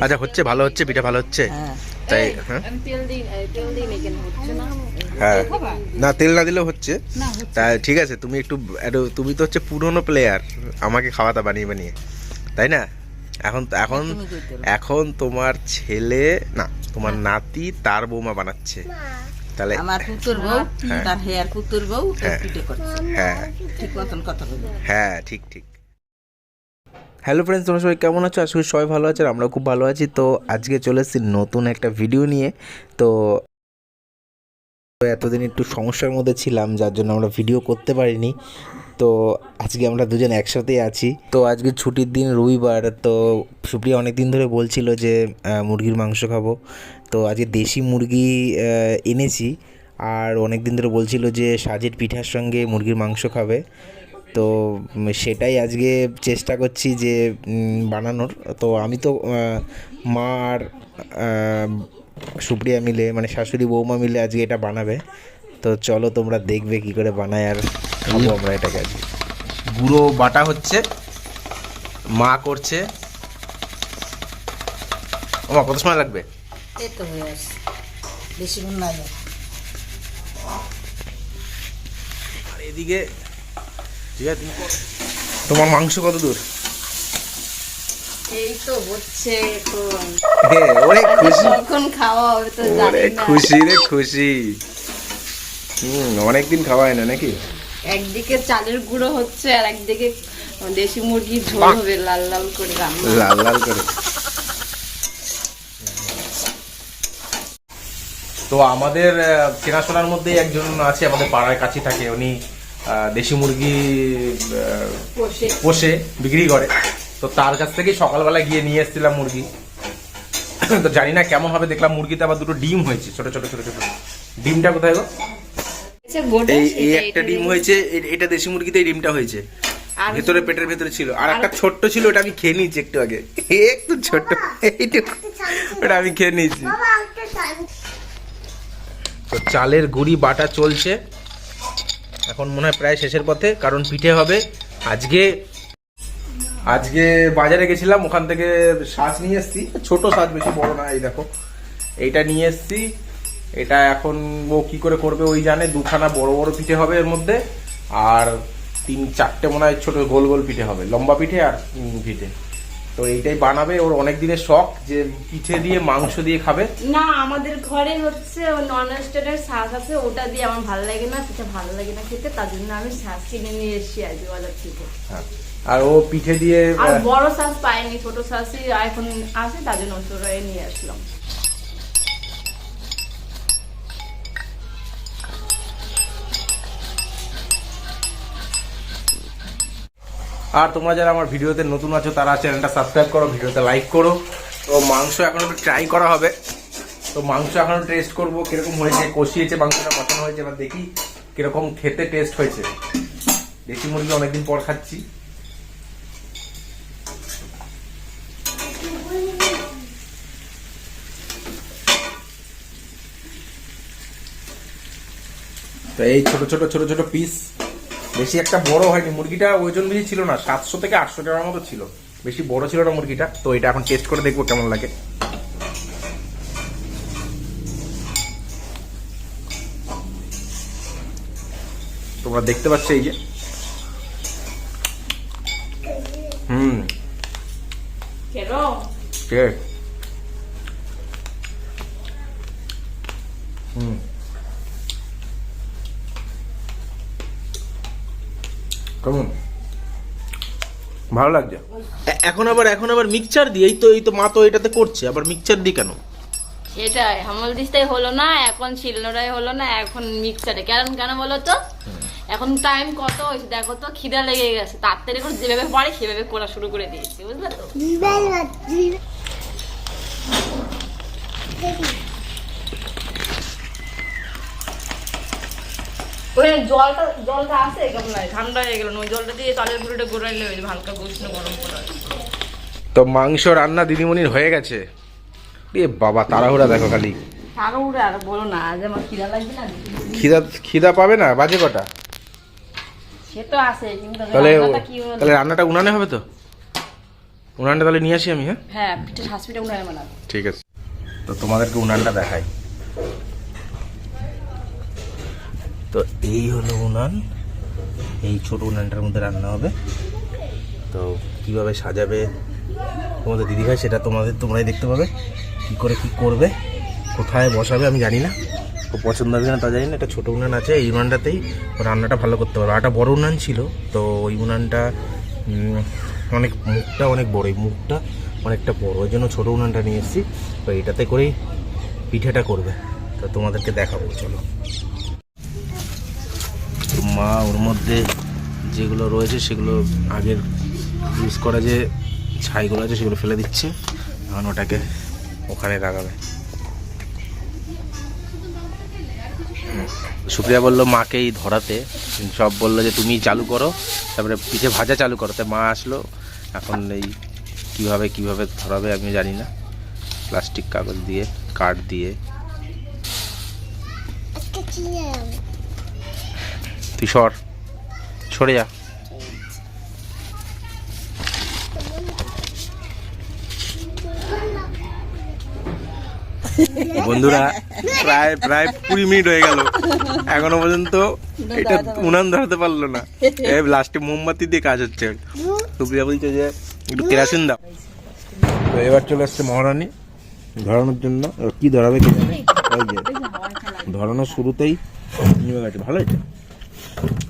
আচ্ছা হচ্ছে ভালো হচ্ছে পিঠা ভালো হচ্ছে? হ্যাঁ। তাই হ্যাঁ? না? হ্যাঁ। না তেল না দিলেও হচ্ছে। তা ঠিক আছে তুমি একটু তুমি তো হচ্ছে পুরনো প্লেয়ার আমাকে খাওয়াতা বানিয়ে বানিয়ে তাই না? এখন এখন। এখন তোমার ছেলে না তোমার নাতি তার বৌমা বানাচ্ছে। তাহলে আমার পুতুর বউ হ্যাঁ। তার হেয়ার পুতুর বউ হ্যাঁ। হ্যাঁ। ঠিক মতন কথা হ্যাঁ ঠিক ঠিক। হ্যালো ফ্রেন্ডস তোমরা সবাই কেমন আছো? আজকে সবাই ভালো আছে আর আমরাও খুব ভালো আছি। তো আজকে চলে এসেছি নতুন একটা ভিডিও নিয়ে। তো এতদিন একটু সমস্যার মধ্যে ছিলাম, যার জন্য আমরা ভিডিও করতে পারিনি। তো আজকে আমরা দুজন একসাথেই আছি। তো আজকে ছুটির দিন রবিবার, তো সুপ্রিয়া অনেক দিন ধরে বলছিল যে মুরগির মাংস খাব। তো আজকে দেশি মুরগি এনেছি। আর অনেক দিন ধরে বলছিল যে, সাজের পিঠার সঙ্গে মুরগির মাংস খাবে। তো সেটাই আজকে চেষ্টা করছি যে বানানোর। তো আমি তো মা আর সুপ্রিয়া মিলে মানে শাশুড়ি বৌমা মিলে আজকে এটা বানাবে। তো চলো তোমরা দেখবে কি করে বানায় আর খাব আমরা এটাকে আজকে। গুঁড়ো বাটা হচ্ছে মা করছে। ওমা কত সময় লাগবে? এদিকে ঠিক আছে? তোমার মাংস কত দূর? এই তো হচ্ছে ওরে খুশি। কখন খাওয়া হবে তো জানি না। খুশি রে খুশি। হুম অনেকদিন খাওয়া হয় না নাকি? একদিকে চালের গুঁড়ো হচ্ছে আর একদিকে দেশি মুরগির ঝোল হবে লাল লাল করে রান্না। লাল লাল করে। তো আমাদের চেনাশোনার মধ্যেই একজন আছে আমাদের পাড়ার কাছে থাকে। উনি দেশি মুরগি পোষে। বিক্রি করে। তো তার কাছ থেকে সকালবেলা গিয়ে নিয়ে এসেছিলাম মুরগি। তো জানি না কেমন হবে দেখলাম মুরগিতে আবার দুটো ডিম হয়েছে ছোট ছোট ছোট ছোট। ডিমটা কোথায় গো? এই এই একটা ডিম হয়েছে এটা দেশি মুরগিতে এই ডিমটা হয়েছে। ভেতরে পেটের ভেতরে ছিল। আর একটা ছোট্ট ছিল ওটা আমি খেয়ে নিয়েছি একটু আগে। একটু ছোট্ট। এইটুকু ওটা আমি খেয়ে নিয়েছি। তো চালের গুড়ি বাটা চলছে। এখন মনে হয় প্রায় শেষের পথে, কারণ পিঠে হবে আজকে। আজকে বাজারে গেছিলাম, ওখান থেকে শাঁস নিয়ে এসেছি। ছোট শাঁস বেশি বড় না, এই দেখো। এইটা নিয়ে এসেছি। এটা এখন ও কি করে করবে, ওই জানে। দুখানা বড় বড় পিঠে হবে এর মধ্যে, আর তিন চারটে মনে হয় ছোট গোল গোল পিঠে হবে। লম্বা পিঠে আর পিঠে। তো এইটাই বানাবে ওর অনেক দিনের শখ যে পিঠে দিয়ে মাংস দিয়ে খাবে। না আমাদের ঘরে হচ্ছে নন স্টেটের শাক আছে ওটা দিয়ে আমার ভালো লাগে না পিঠে ভালো লাগে না খেতে তার জন্য আমি শাক কিনে নিয়ে এসেছি আজ বাজার থেকে। হ্যাঁ। আর ও পিঠে দিয়ে আর বড় শাক পাইনি ছোট শাকই এখন আছে তার জন্য ওটা নিয়ে আসলাম। আর তোমরা যারা আমার ভিডিওতে নতুন আছো, তারা চ্যানেলটা সাবস্ক্রাইব করো, ভিডিওতে লাইক করো। তো মাংস এখন একটু ট্রাই করা হবে। তো মাংস এখনও টেস্ট করব, কীরকম হয়েছে, কষিয়েছে মাংসটা, কষানো হয়েছে, এবার দেখি কীরকম খেতে টেস্ট হয়েছে। দেশি মুরগি অনেকদিন পর খাচ্ছি। তো এই ছোট ছোট ছোট ছোট পিস বেশি একটা বড় হয়নি। মুরগিটা ওজন বেশি ছিল না সাতশো থেকে আটশো টাকার মতো ছিল। বেশি বড় ছিল না মুরগিটা। তো এটা এখন টেস্ট করে দেখব কেমন লাগে। তোমরা দেখতে পাচ্ছ এই যে। হুম। হুম। কেমন? ভালো লাগছে? এখন আবার এখন আবার মিক্সচার দিয়ে এই তো এই তো মা তো এটাতে করছে আবার মিক্সচার দিয়ে কেন? সেটাই হামল দিস্তাই হলো না এখন শিলনোড়াই হলো না এখন মিক্সারে কারণ কেন বলো তো? এখন টাইম কত হয়েছে? দেখো তো খিদা লেগে গেছে। তাড়াতাড়ি করে যেভাবে পারে সেভাবে করা শুরু করে দিয়েছি বুঝলে তো? জলটা জলটা আছে কেমন ঠান্ডা হয়ে গেল ওই জলটা দিয়ে চালের গুঁড়োটা গোড়াইলে ওই হালকা উষ্ণ গরম করে। তো মাংস রান্না দিদিমণির হয়ে গেছে? এ বাবা তাড়াহুড়া দেখো খালি। আরও আর বলো না আজ আমার খিদা লাগবে না? খিদা খিদা পাবে না? বাজে কটা? সে তো আছে কিন্তু তাহলে রান্নাটা তাহলে রান্নাটা উনানে হবে তো? উনানটা তাহলে নিয়ে আসি আমি হ্যাঁ? হ্যাঁ পিঠে হাঁস উনানে বানাবো। ঠিক আছে। তো তোমাদেরকে উনানটা দেখাই। তো এই হলো উনান। এই ছোট উনানটার মধ্যে রান্না হবে। তো কীভাবে সাজাবে, তোমাদের দিদিভাই সেটা তোমাদের তোমরাই দেখতে পাবে। কি করে কি করবে, কোথায় বসাবে, আমি জানি না। ও পছন্দ হবে না তা জানি না। একটা ছোটো উনান আছে, এই উনানটাতেই রান্নাটা ভালো করতে পারবে। একটা বড় উনান ছিল, তো ওই উনানটা অনেক মুখটা অনেক বড়। এই মুখটা অনেকটা বড়। ওই জন্য ছোটো উনানটা নিয়ে এসেছি। তো এটাতে করেই পিঠেটা করবে। তো তোমাদেরকে দেখাবো, চলো। মা ওর মধ্যে যেগুলো রয়েছে সেগুলো আগের ইউজ করা যে ছাইগুলো আছে সেগুলো ফেলে দিচ্ছে। এখন ওটাকে ওখানে লাগাবে। সুপ্রিয়া বলল মাকেই ধরাতে। সব বলল যে, তুমি চালু করো। তারপরে পিঠে ভাজা চালু করো। তাই মা আসলো। এখন এই কীভাবে কীভাবে ধরাবে আমি জানি না। প্লাস্টিক কাগজ দিয়ে, কাঠ দিয়ে। তুই সর সরে যা। বন্ধুরা, প্রায় প্রায় কুড়ি মিনিট হয়ে গেল। এখনও পর্যন্ত এটা উনান ধরাতে পারল না। এই লাস্টে মোমবাতি দিয়ে কাজ হচ্ছে। সুপ্রিয়া বলছে যে, একটু কেরাসিন দাও। তো এবার চলে আসছে মহারানী। ধরানোর জন্য কি ধরাবে কি ধরানোর শুরুতেই ভালো এটা?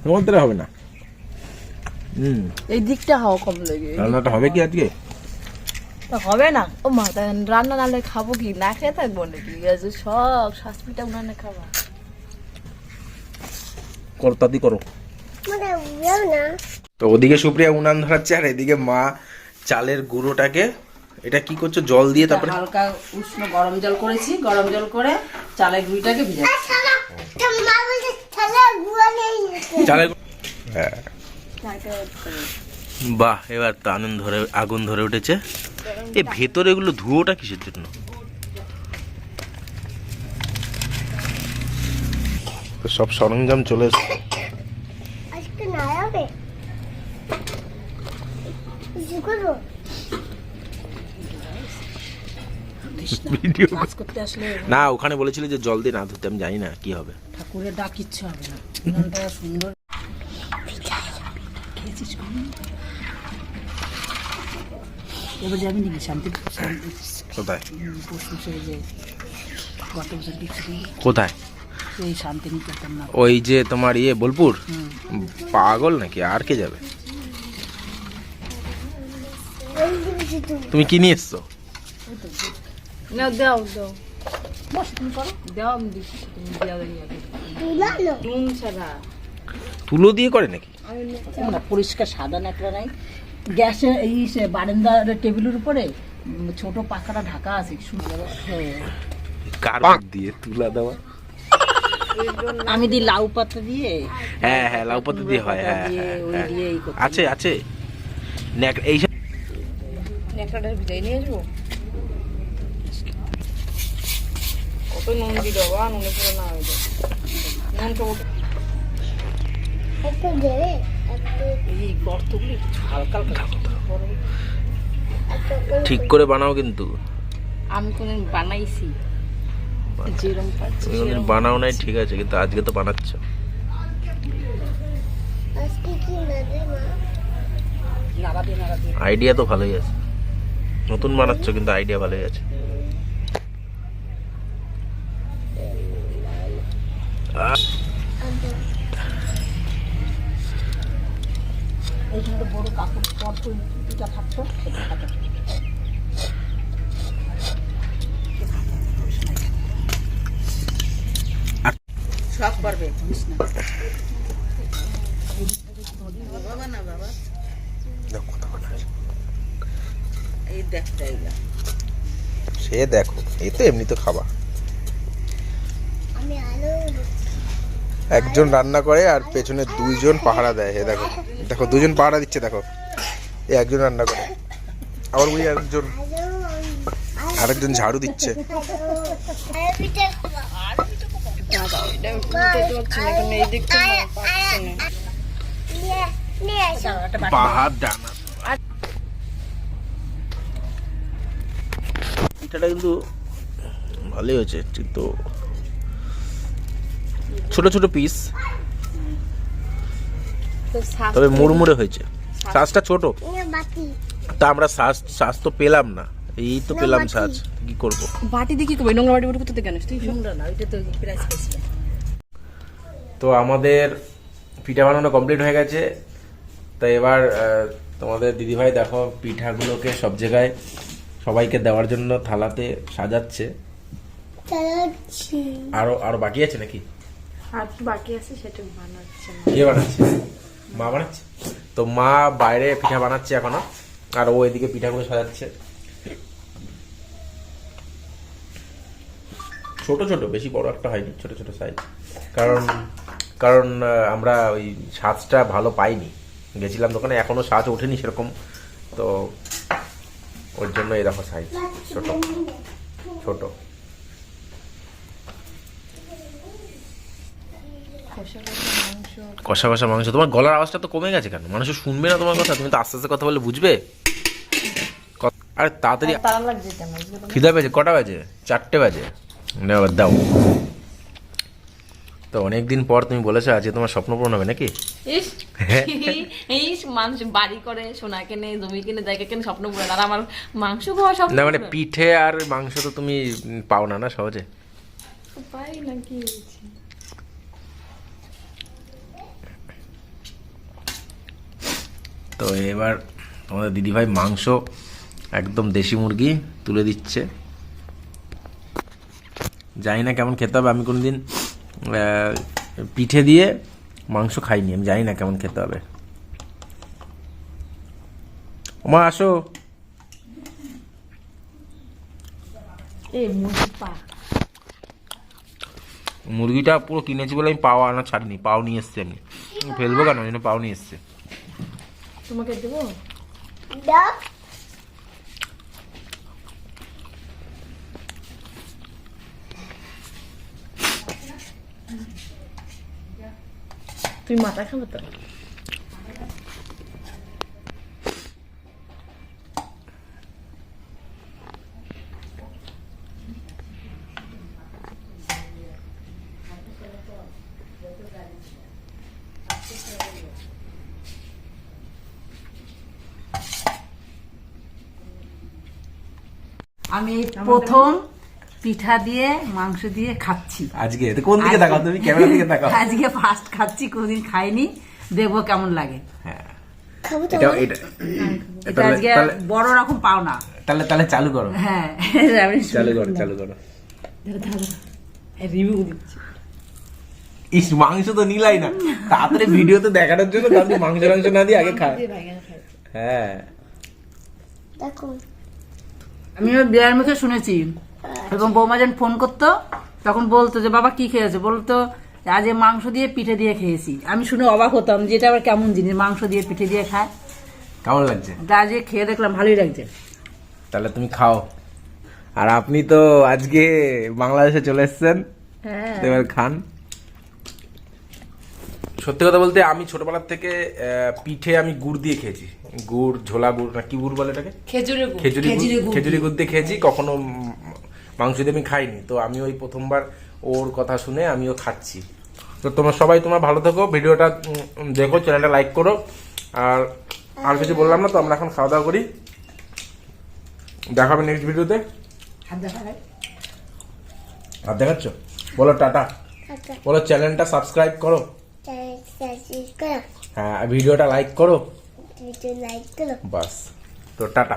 তোমার দ্বারা হবে না। হুম। এই দিকটা হাওয়া কম লাগে। রান্নাটা হবে কি আজকে? হবে না। ও মা রান্না নালে খাব কি? না খেয়ে থাকব নাকি? আজ সব পিঠা উনানে খাবা করো তাতি করো। তো ওদিকে সুপ্রিয়া উনান ধরাচ্ছে আর এদিকে মা চালের গুঁড়োটাকে এটা কি করছ? জল দিয়ে তারপরে হালকা উষ্ণ গরম জল করেছি। গরম জল করে চালের গুঁড়িটাকে ভিজাচ্ছি। চালের হ্যাঁ। বাহ এবার তো আনন্দ ধরে আগুন ধরে উঠেছে। এ ভেতরে এগুলো ধুয়োটা কিসের জন্য? সব সরঞ্জাম চলে এসছে। না ওখানে বলেছিল যে জল দিয়ে না ধুতে আমি জানি না কি হবে। ঠাকুরের ডাক কিচ্ছু হবে না। উনানটা সুন্দর। খেয়েছিস এবার যাবি নাকি? শান্তি শান্তি কোথায় যে গত বছর কোথায়? এই শান্তি না। ওই যে তোমার ইয়ে বোলপুর? পাগল নাকি? আর কে যাবে? তুমি কি নিয়ে এসছো? না দাও দাও। বস তুমি করো। দাও আমি দিচ্ছি তুমি তুলো দিয়ে করে নাকি? না পরিষ্কার সাদা ন্যাকড়া নাই। গ্যাসে এই সে বারান্দার টেবিলের উপরে ছোট পাখাটা ঢাকা আছে সুন্দর হ্যাঁ। কার দিয়ে তুলা দেওয়া। আমি দিই লাউ পাতা দিয়ে। হ্যাঁ হ্যাঁ লাউ পাতা দিয়ে হয় হ্যাঁ হ্যাঁ, হ্যাঁ। আছে আছে। ন্যাক- এই একটা ভিজাই নিয়ে আসব? কত নুন দিয়ে দেবো নুনে পুরো না হয়ে এই গর্তগুলি হালকা হালকা ঠিক করে বানাও কিন্তু। আমি কোনদিন বানাইছি। যেরকম পাচ্ছি কোনদিন বানাও নাই ঠিক আছে কিন্তু আজকে তো বানাচ্ছ। আইডিয়া তো ভালোই আছে। নতুন বানাচ্ছ কিন্তু আইডিয়া ভালোই আছে। এইখানে বড় কাপড় পর পিঠা থাকতো সব পারবে বাবা না বাবা দেখো, দেখো না। এই দেখ জায়গা সে দেখো এই তো এমনি তো খাবা আমি আলো একজন রান্না করে আর পেছনে দুইজন পাহারা দেয়। হে দেখো দেখো দুজন পাহারা দিচ্ছে দেখো। এ একজন রান্না করে। আবার ওই একজন আরেকজন ঝাড়ু দিচ্ছে। পাহাড় ডানা। কিন্তু ভালোই হয়েছে কিন্তু ছোট ছোট পিস তবে মুড়মুড়ে হয়েছে। শ্বাসটা ছোট। তা আমরা শ্বাস শ্বাস তো পেলাম না। এই তো পেলাম শ্বাস। কি করব? বাটি দিয়ে কি করব? নোংরা বাটি করতে কেন তুই? নোংরা না ওইটা তো প্রাইস তো আমাদের পিঠা বানানো কমপ্লিট হয়ে গেছে। তো এবার আহ, তোমাদের দিদিভাই দেখো পিঠাগুলোকে সব জায়গায় সবাইকে দেওয়ার জন্য থালাতে সাজাচ্ছে। আরও আরও বাকি আছে নাকি? আর বানাচ্ছে মা বানাচ্ছে? তো মা বাইরে পিঠা বানাচ্ছে এখনও, আর ও এদিকে পিঠাগুলো সাজাচ্ছে। ছোট ছোট, বেশি বড় একটা হয়নি, ছোট ছোট সাইজ কারণ কারণ আমরা ওই সাজটা ভালো পাইনি। গেছিলাম দোকানে, এখনও সাজ ওঠেনি সেরকম। তো ওর জন্য এরকম সাইজ ছোট। ছোট। কষা কষা মাংস। তোমার গলার আওয়াজটা তো কমে গেছে কেন? মানুষ শুনবে না তোমার কথা? তুমি তো আস্তে আস্তে কথা বলে বুঝবে? আরে তাড়াতাড়ি খিদা বাজে কটা বাজে? চারটে বাজে। দাও। তো অনেকদিন পর তুমি বলেছ আজকে তোমার স্বপ্ন পূরণ হবে নাকি? ইস মানুষ বাড়ি করে সোনা কেনে জমি কিনে জায়গা কিনে স্বপ্ন পূরণ। আর আমার মাংস খাওয়া স্বপ্ন না মানে পিঠে আর মাংস তো তুমি পাও না না সহজে? পাই না কি তো এবার তোমাদের দিদিভাই মাংস একদম দেশি মুরগি তুলে দিচ্ছে। জানি না কেমন খেতে হবে আমি কোনোদিন পিঠে দিয়ে মাংস খাইনি আমি জানি না কেমন খেতে হবে। মা আসো। মুরগিটা পুরো কিনেছি বলে আমি পাও আনা ছাড়িনি পাও নিয়ে এসছি আমি। ফেলব কেন? ওই জন্য পাও নিয়ে এসছি। তোমাকে দেবো? দাও। তুই মাথা খাব তো? আমি প্রথম পিঠা দিয়ে মাংস দিয়ে খাচ্ছি। আজকে? কোন দিকে তাকাও তুমি? ক্যামেরা দিকে তাকাও। আজকে ফার্স্ট খাচ্ছি কোনদিন খাইনি। দেখব কেমন লাগে। হ্যাঁ। এটা এটা এটা আজকে বড় রকম পাওনা তাহলে তাহলে চালু করো। হ্যাঁ। চালু করো চালু করো। রিভিউ দিচ্ছি। ইস মাংস তো নিলাই না। তাড়াতাড়ি ভিডিওতে দেখানোর জন্য তাহলে মাংস মাংস না দিয়ে আগে খা। হ্যাঁ। দেখো। আমি বিয়ের মুখে শুনেছি। এবং বৌমা যখন ফোন করতো তখন বলতো যে বাবা কি খেয়েছে? বলতো আজ এ মাংস দিয়ে পিঠে দিয়ে খেয়েছি। আমি শুনে অবাক হতাম যে এটা আবার কেমন জিনিস? মাংস দিয়ে পিঠে দিয়ে খায়? কেমন লাগছে? তা আজকে খেয়ে দেখলাম ভালোই লাগছে। তাহলে তুমি খাও। আর আপনি তো আজকে বাংলাদেশে চলে এসেছেন। হ্যাঁ। এবার খান। সত্যি কথা বলতে আমি ছোটবেলার থেকে পিঠে আমি গুড় দিয়ে খেয়েছি। গুড় ঝোলা গুড় না কি গুড় বলে এটাকে? খেজুরের গুড়। খেজুরি খেজুরি গুড় দিয়ে খেয়েছি কখনো মাংস দিয়ে আমি খাইনি। তো আমি ওই প্রথমবার ওর কথা শুনে আমিও খাচ্ছি। তো তোমরা সবাই তোমার ভালো থাকো ভিডিওটা দেখো চ্যানেলটা লাইক করো। আর আর কিছু বললাম না তো আমরা এখন খাওয়া দাওয়া করি। দেখাবে নেক্সট ভিডিওতে? আর দেখাচ্ছ? বলো টাটা। বলো চ্যানেলটা সাবস্ক্রাইব করো চ্যানেল সাবস্ক্রাইব করো। হ্যাঁ ভিডিওটা লাইক করো। ভিডিও লাইক করো। বাস তো টাটা।